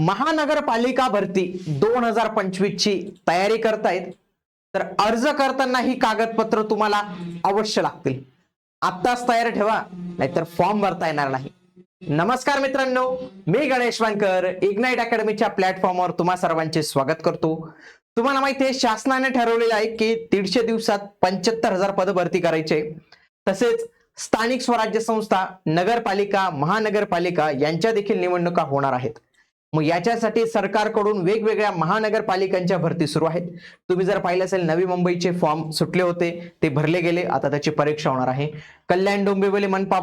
महानगरपालिका भरती दोन हजार पंचवीस ची तयारी करतायत. तर अर्ज करताना ही कागदपत्र तुम्हाला अवश्य लागतील. आत्ताच तयार ठेवा नाहीतर फॉर्म भरता येणार नाही. नमस्कार मित्रांनो मी गणेश वानकर इग्नाईट अकॅडमीच्या प्लॅटफॉर्मवर तुम्हा सर्वांचे स्वागत करतो. तुम्हाला माहिती आहे शासनाने ठरवलेलं आहे की दीडशे दिवसात पंच्याहत्तर हजार पद भरती करायचे. तसेच स्थानिक स्वराज्य संस्था नगरपालिका महानगरपालिका यांच्या देखील निवडणुका होणार आहेत. मग याच्यासाठी सरकारकडून वेगवेगळ्या महानगरपालिकांच्या भरती सुरू आहेत. तुम्ही जर पाहिलं असेल नवी मुंबईचे फॉर्म सुटले होते ते भरले गेले. आता त्याची परीक्षा होणार आहे. कल्याण डोंबिवली मनपा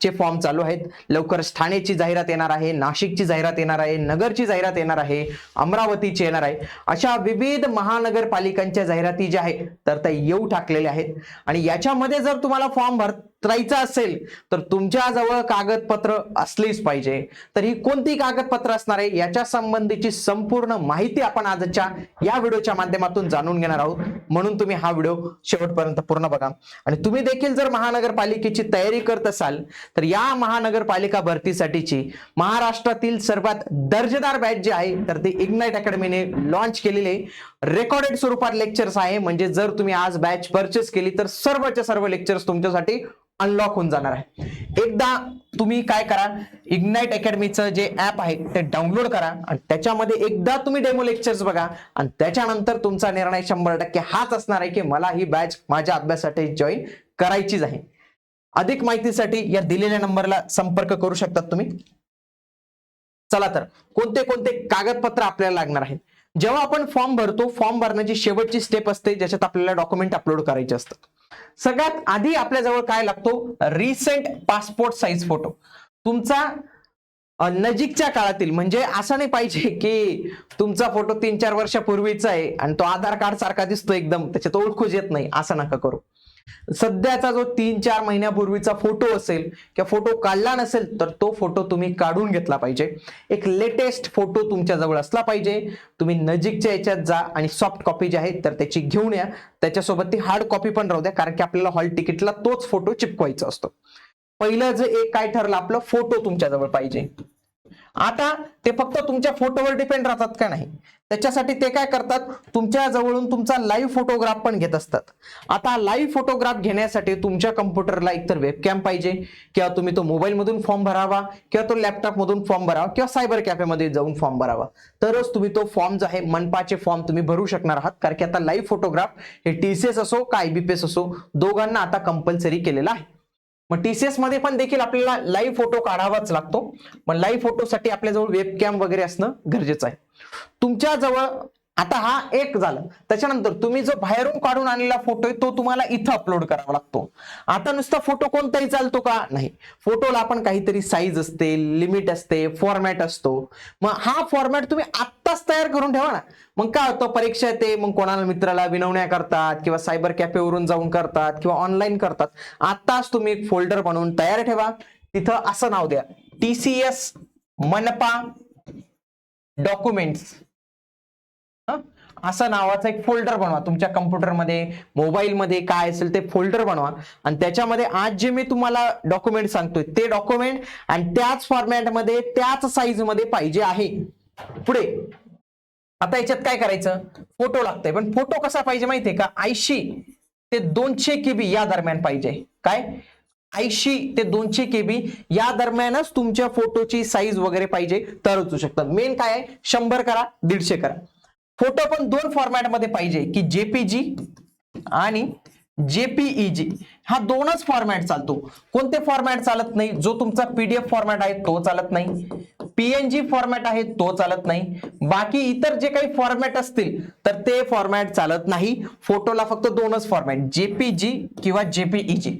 चे फॉर्म चालू आहेत. लवकर ठाणेची जाहिरात येणार आहे नाशिकची जाहिरात येणार आहे नगरची जाहिरात येणार आहे अमरावतीची येणार आहे. अशा विविध महानगरपालिकांच्या जाहिराती ज्या आहेत तर त्या येऊ टाकलेल्या आहेत. आणि याच्यामध्ये जर तुम्हाला फॉर्म भर भरायचा असेल तर तुमच्या जवळ कागदपत्र असलीच पाहिजे. तर ही कोणती कागदपत्र असणार आहे? याच्या संबंधीची संपूर्ण माहिती आपण आजच्या या व्हिडिओच्या माध्यमातून जाणून घेणार आहोत. म्हणून तुम्ही हा व्हिडिओ शेवटपर्यंत पूर्ण बघा. आणि तुम्ही देखील जर महानगरपालिकेची तयारी करत असाल तर या महानगरपालिका भरतीसाठीची महाराष्ट्रातील सर्वात दर्जेदार बॅच जी आहे तर ती इग्नाइट अकॅडमीने लॉन्च केलेली रेकॉर्डेड स्वरूपात लेक्चर्स आहे. म्हणजे जर तुम्ही आज बॅच परचेस केली तर सर्वच्या सर्व लेक्चर्स तुमच्यासाठी अनलॉक होऊन जाणार आहे. एकदा तुम्ही काय करा इग्नाइट अकॅडमीचं जे ऍप आहे ते डाउनलोड करा आणि त्याच्यामध्ये एकदा तुम्ही डेमो लेक्चर्स बघा आणि त्याच्यानंतर तुमचा निर्णय शंभर टक्के हाच असणार आहे की मला ही बॅच माझ्या अभ्यासासाठी जॉईन करायचीच आहे. अधिक माहितीसाठी या दिलेल्या नंबरला संपर्क करू शकतात तुम्ही. चला तर कोणते कोणते कागदपत्र आपल्याला लागणार आहेत? जेव्हा आपण फॉर्म भरतो फॉर्म भरण्याची शेवटची स्टेप असते ज्याच्यात आपल्याला डॉक्युमेंट अपलोड करायचे असतात सगळ्यात आधी आपल्याजवळ काय लागतो? रिसेंट पासपोर्ट साईज फोटो तुमचा नजीकच्या काळातील म्हणजे असं नाही पाहिजे की तुमचा फोटो तीन चार वर्षापूर्वीचा आहे आणि तो आधार कार्ड सारखा दिसतो एकदम त्याच्यात ओळखूच येत नाही असं नका करू. सध्याचा जो तीन चार महिन्यापूर्वीचा फोटो असेल किंवा फोटो काढला नसेल तर तो फोटो तुम्ही काढून घेतला पाहिजे. एक लेटेस्ट फोटो तुमच्या जवळ असला पाहिजे. तुम्ही नजीकच्या याच्यात जा आणि सॉफ्ट कॉपी जी आहे तर त्याची घेऊन या. त्याच्यासोबत ती हार्ड कॉपी पण राहू द्या कारण की आपल्याला हॉल तिकीटला तोच फोटो चिपकवायचा असतो. पहिलं जे एक काय ठरलं आपलं फोटो तुमच्या जवळ पाहिजे. आता ते फक्त तुमच्या फोटोवर डिपेंड राहतात का नाही? त्याच्यासाठी ते काय करतात? तुमच्या जवळून तुमचा लाईव्ह फोटोग्राफ पण घेत असतात. आता लाईव्ह फोटोग्राफ घेण्यासाठी तुमच्या कम्प्युटरला एकतर वेबकॅम पाहिजे किंवा तुम्ही तो मोबाईल मधून फॉर्म भरावा किंवा तो लॅपटॉप मधून फॉर्म भरावा किंवा सायबर कॅफेमध्ये जाऊन फॉर्म भरावा. तरच तुम्ही तो फॉर्म जो आहे मनपाचे फॉर्म तुम्ही भरू शकणार आहात. कारण की आता लाईव्ह फोटोग्राफ हे टी सी एस असो का आयबीपीएस असो दोघांना आता कंपल्सरी केलेला आहे. मग टीसीएसमध्ये पण देखील आपल्याला लाईव्ह फोटो काढावाच लागतो. पण लाईव्ह फोटोसाठी आपल्याजवळ वेबकॅम वगैरे असणं गरजेचं आहे. तुमच्या जवळ आता हा एक झालं. त्याच्यानंतर तुम्ही जो बाहेरून काढून आणलेला फोटो आहे तो तुम्हाला इथं अपलोड करावा लागतो. आता नुसता फोटो कोणताही चालतो का? नाही. फोटोला आपण काहीतरी साईज असते लिमिट असते फॉर्मॅट असतो. मग हा फॉर्मॅट तुम्ही आत्ताच तयार करून ठेवा ना. मग काय होतं? परीक्षा येते मग कोणाला मित्राला विनवण्या करतात किंवा सायबर कॅफेवरून जाऊन करतात किंवा ऑनलाईन करतात. आत्ताच तुम्ही एक फोल्डर बनवून तयार ठेवा. तिथं असं नाव द्या. टी सी एस मनपा डॉक्युमेंट्स असं नावाचा एक फोल्डर बनवा. तुमच्या कम्प्युटरमध्ये मोबाईलमध्ये काय असेल ते फोल्डर बनवा. आणि त्याच्यामध्ये आज जे मी तुम्हाला डॉक्युमेंट सांगतोय ते डॉक्युमेंट आणि त्याच फॉर्मॅटमध्ये त्याच साईजमध्ये पाहिजे आहे. पुढे. आता याच्यात काय करायचं? फोटो लागतंय. पण फोटो कसा पाहिजे माहितीये का? ऐंशी ते दोनशे केबी या दरम्यान पाहिजे. काय? ऐंशी ते दोनशे केबी या दरम्यानच तुमच्या फोटोची साईज वगैरे पाहिजे. तर उचू शकतात. मेन काय आहे? शंभर करा दीडशे करा. फोटो पण दोन फॉर्मॅटमध्ये पाहिजे की जेपीजी आणि जेपीईजी हा दोनच फॉर्मॅट चालतो. कोणते फॉर्मॅट चालत नाही? जो तुमचा पीडीएफ फॉर्मॅट आहे तो चालत नाही. पीएनजी फॉर्मॅट आहे तो चालत नाही. बाकी इतर जे काही फॉर्मॅट असतील तर ते फॉर्मॅट चालत नाही. फोटोला फक्त दोनच फॉर्मॅट जेपीजी किंवा जेपीईजी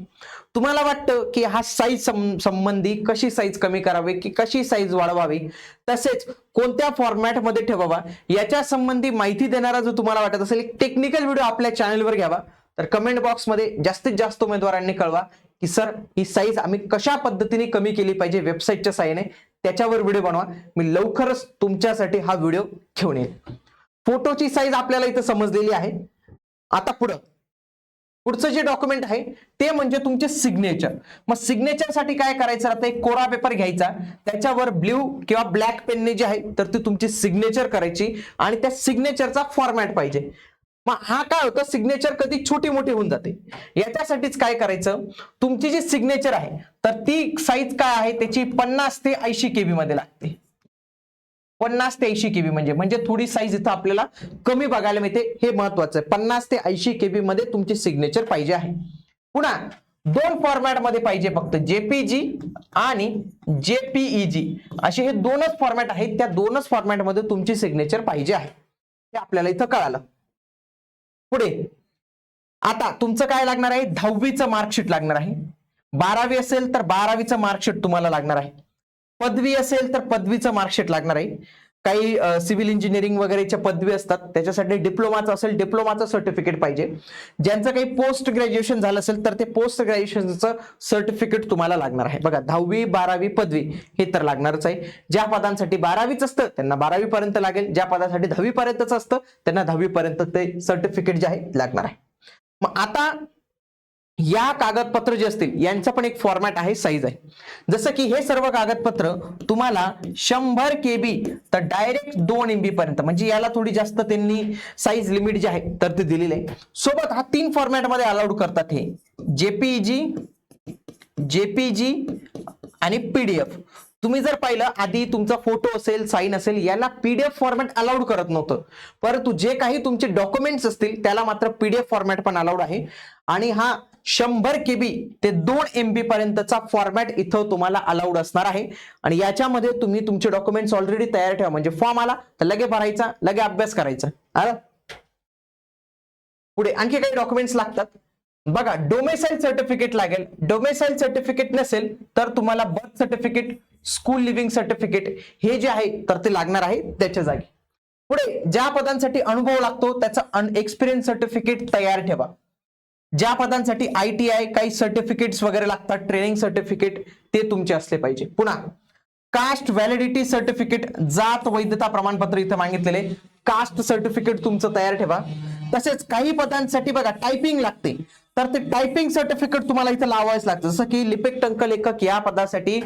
तुम्हाला वाटतं की हा साईज संबंधी कशी साईज कमी करावी की कशी साईज वाढवावी? तसेच कोणत्या फॉर्मॅटमध्ये ठेवावा? याच्या संबंधी माहिती देणारा जो तुम्हाला वाटत असेल एक टेक्निकल व्हिडिओ आपल्या चॅनलवर घ्यावा. तर कमेंट बॉक्समध्ये जास्तीत जास्त उमेदवारांनी कळवा की सर ही साईज आम्ही कशा पद्धतीने कमी केली पाहिजे वेबसाईटच्या साहाय्याने? त्याच्यावर व्हिडिओ बनवा. मी लवकरच तुमच्यासाठी हा व्हिडिओ घेऊन येईल फोटोची साईज आपल्याला इथं समजलेली आहे. आता पुढं. पुढचं जे डॉक्युमेंट आहे ते म्हणजे तुमचे सिग्नेचर मग सिग्नेचरसाठी काय करायचं? आता एक कोरा पेपर घ्यायचा. त्याच्यावर ब्ल्यू किंवा ब्लॅक पेनने जे आहे तर ती तुमची सिग्नेचर करायची. आणि त्या सिग्नेचरचा फॉर्मॅट पाहिजे. मग हा काय होतं? सिग्नेचर कधी छोटी मोठी होऊन जाते. याच्यासाठीच काय करायचं? तुमची जी सिग्नेचर आहे तर ती साईज काय आहे? त्याची पन्नास ते ऐंशी केबी मध्ये लागते. पन्नास ते ऐंशी केबी म्हणजे म्हणजे थोडी साईज इथं आपल्याला कमी बघायला मिळते. हे महत्वाचं आहे. पन्नास ते ऐंशी केबी मध्ये तुमची सिग्नेचर पाहिजे आहे. पुन्हा दोन फॉर्मॅटमध्ये पाहिजे फक्त जेपीजी आणि जेपीईजी असे हे दोनच फॉर्मॅट आहेत. त्या दोनच फॉर्मॅटमध्ये तुमची सिग्नेचर पाहिजे आहे. हे आपल्याला इथं कळालं. पुढे. आता तुमचं काय लागणार आहे? दहावीचं मार्कशीट लागणार आहे. बारावी असेल तर बारावीचं मार्कशीट तुम्हाला लागणार आहे. पदवी असेल तर पदवीचं मार्कशीट लागणार आहे. काही सिव्हिल इंजिनिअरिंग वगैरेच्या पदवी असतात त्याच्यासाठी डिप्लोमाचं असेल डिप्लोमाचं सर्टिफिकेट पाहिजे. ज्यांचं काही पोस्ट ग्रॅज्युएशन झालं असेल तर ते पोस्ट ग्रॅज्युएशनचं सर्टिफिकेट तुम्हाला लागणार आहे. बघा दहावी बारावी पदवी हे तर लागणारच आहे. ज्या पदांसाठी बारावीच असतं त्यांना बारावी पर्यंत लागेल. ज्या पदासाठी दहावी पर्यंतच असतं त्यांना दहावी पर्यंत ते सर्टिफिकेट जे आहे लागणार आहे. मग आता या कागदपत्र जे असतील यांचा पण एक फॉर्मॅट आहे साईज आहे. जसं की हे सर्व कागदपत्र तुम्हाला शंभर के बी तर डायरेक्ट दोन एमबी पर्यंत म्हणजे याला थोडी जास्त त्यांनी साईज लिमिट जे आहे तर ते दिलेली आहे. सोबत हा तीन फॉर्मॅटमध्ये अलाउड करतात हे. जेपीजी जेपीजी आणि पीडीएफ तुम्ही जर पाहिलं आधी तुमचा फोटो असेल साईन असेल याला पीडीएफ फॉर्मॅट अलाउड करत नव्हतं. परंतु जे काही तुमचे डॉक्युमेंट्स असतील त्याला मात्र पीडीएफ फॉर्मॅट पण अलाउड आहे. आणि हा शंभर केबी ते दोन एम बी पर्यंतचा फॉर्मॅट इथं तुम्हाला अलाउड असणार आहे. आणि याच्यामध्ये तुम्ही तुमचे डॉक्युमेंट्स ऑलरेडी तयार ठेवा. म्हणजे फॉर्म आला तर लगे भरायचा लगे अभ्यास करायचा. पुढे आणखी काही डॉक्युमेंट्स लागतात. बघा डोमेसाईल सर्टिफिकेट लागेल. डोमेसाईल सर्टिफिकेट नसेल तर तुम्हाला birth certificate school leaving certificate हे जे आहे तर ते लागणार आहे त्याच्या जागी. पुढे ज्या पदांसाठी अनुभव लागतो त्याचा एक्सपिरियन्स सर्टिफिकेट तयार ठेवा. ज्या पदांसाठी आय टी आय काही सर्टिफिकेट्स वगैरे लागतात ट्रेनिंग सर्टिफिकेट ते तुमचे असले पाहिजे. पुन्हा कास्ट व्हॅलिडिटी सर्टिफिकेट जात वैधता प्रमाणपत्र इथं मागितलेले. कास्ट सर्टिफिकेट तुमचं तयार ठेवा. तसेच काही पदांसाठी बघा टायपिंग लागते. तर ते टायपिंग सर्टिफिकेट तुम्हाला इथं लावायच लागतं. जसं की लिपिक टंक लेखक या पदासाठी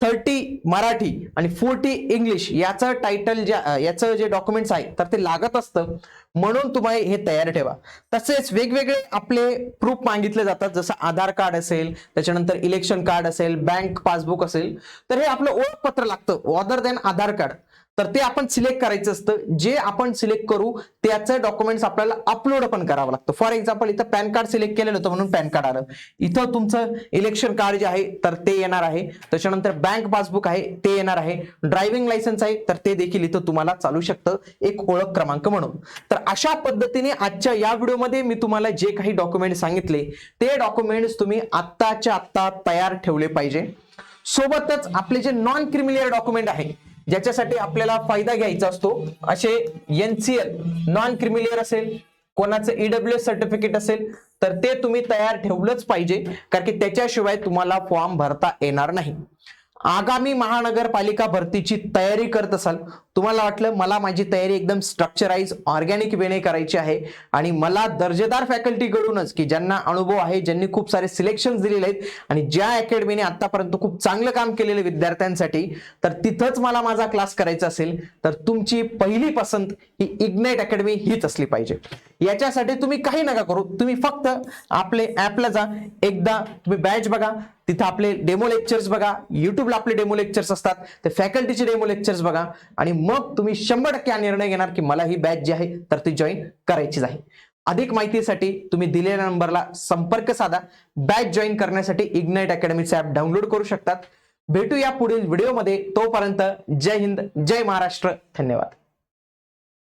थर्टी मराठी आणि फोर्टी इंग्लिश याचं टायटल ज्या याचं जे डॉक्युमेंट्स आहे तर ते लागत असतं. म्हणून तुम्ही हे तयार ठेवा. तसेच वेगवेगळे आपले प्रूफ मागितले जातात. जसं आधार कार्ड असेल त्याच्यानंतर इलेक्शन कार्ड असेल बँक पासबुक असेल तर हे आपलं ओळखपत्र लागतं. ऑदर दॅन आधार कार्ड तर ते आपण सिलेक्ट करायचं असतं. जे आपण सिलेक्ट करू त्याचं डॉक्युमेंट्स आपल्याला अपलोड पण करावं लागतं. फॉर एक्झाम्पल इथं पॅन कार्ड सिलेक्ट केलेलं होतं म्हणून पॅन कार्ड आलं. इथं तुमचं इलेक्शन कार्ड जे आहे तर ते येणार आहे. त्याच्यानंतर बँक पासबुक आहे ते येणार आहे. ड्रायव्हिंग लायसन्स आहे तर ते देखील इथं तुम्हाला चालू शकतं. एक ओळख क्रमांक म्हणून. तर अशा पद्धतीने आजच्या या व्हिडिओमध्ये मी तुम्हाला जे काही डॉक्युमेंट सांगितले ते डॉक्युमेंट्स तुम्ही आत्ताच्या आत्ता तयार ठेवले पाहिजे. सोबतच आपले जे नॉन क्रिमिनल डॉक्युमेंट आहे ज्याच्यासाठी आपल्याला फायदा घ्यायचा असतो असे एनसीएल नॉन क्रिमिलियर असेल कोणाचं ईडब्ल्यू एस सर्टिफिकेट असेल तर ते तुम्ही तयार ठेवलंच पाहिजे कारण की त्याच्याशिवाय तुम्हाला फॉर्म भरता येणार नाही. आगामी महानगरपालिका भरतीची तयारी करत असाल तुम्हाला वाटलं मला माझी तयारी एकदम स्ट्रक्चराईज ऑर्गॅनिक वेने करायची आहे. आणि मला दर्जेदार फॅकल्टीकडूनच की ज्यांना अनुभव आहे ज्यांनी खूप सारे सिलेक्शन दिलेले आहेत आणि ज्या अकॅडमीने आतापर्यंत खूप चांगलं काम केलेलं विद्यार्थ्यांसाठी तर तिथंच मला माझा क्लास करायचा असेल तर तुमची पहिली पसंत ही इग्नाइट अकॅडमी हीच असली पाहिजे. याच्यासाठी तुम्ही काही नका करू. तुम्ही फक्त आपले ऍपला जा. एकदा तुम्ही बॅच बघा. तिथं आपले डेमो लेक्चर्स बघा. युट्यूबला आपले डेमो लेक्चर्स असतात. ते फॅकल्टीचे डेमो लेक्चर्स बघा. आणि मग तुम्ही शंभर टक्के हा निर्णय घेणार की मला ही बॅच जी आहे तर ती जॉईन करायचीच आहे. अधिक माहितीसाठी तुम्ही दिलेल्या नंबरला संपर्क साधा. बॅच जॉईन करण्यासाठी इग्नाइट अकॅडमीचं ऍप डाउनलोड करू शकतात. भेटूया पुढील व्हिडिओमध्ये तोपर्यंत जय हिंद जय महाराष्ट्र. धन्यवाद.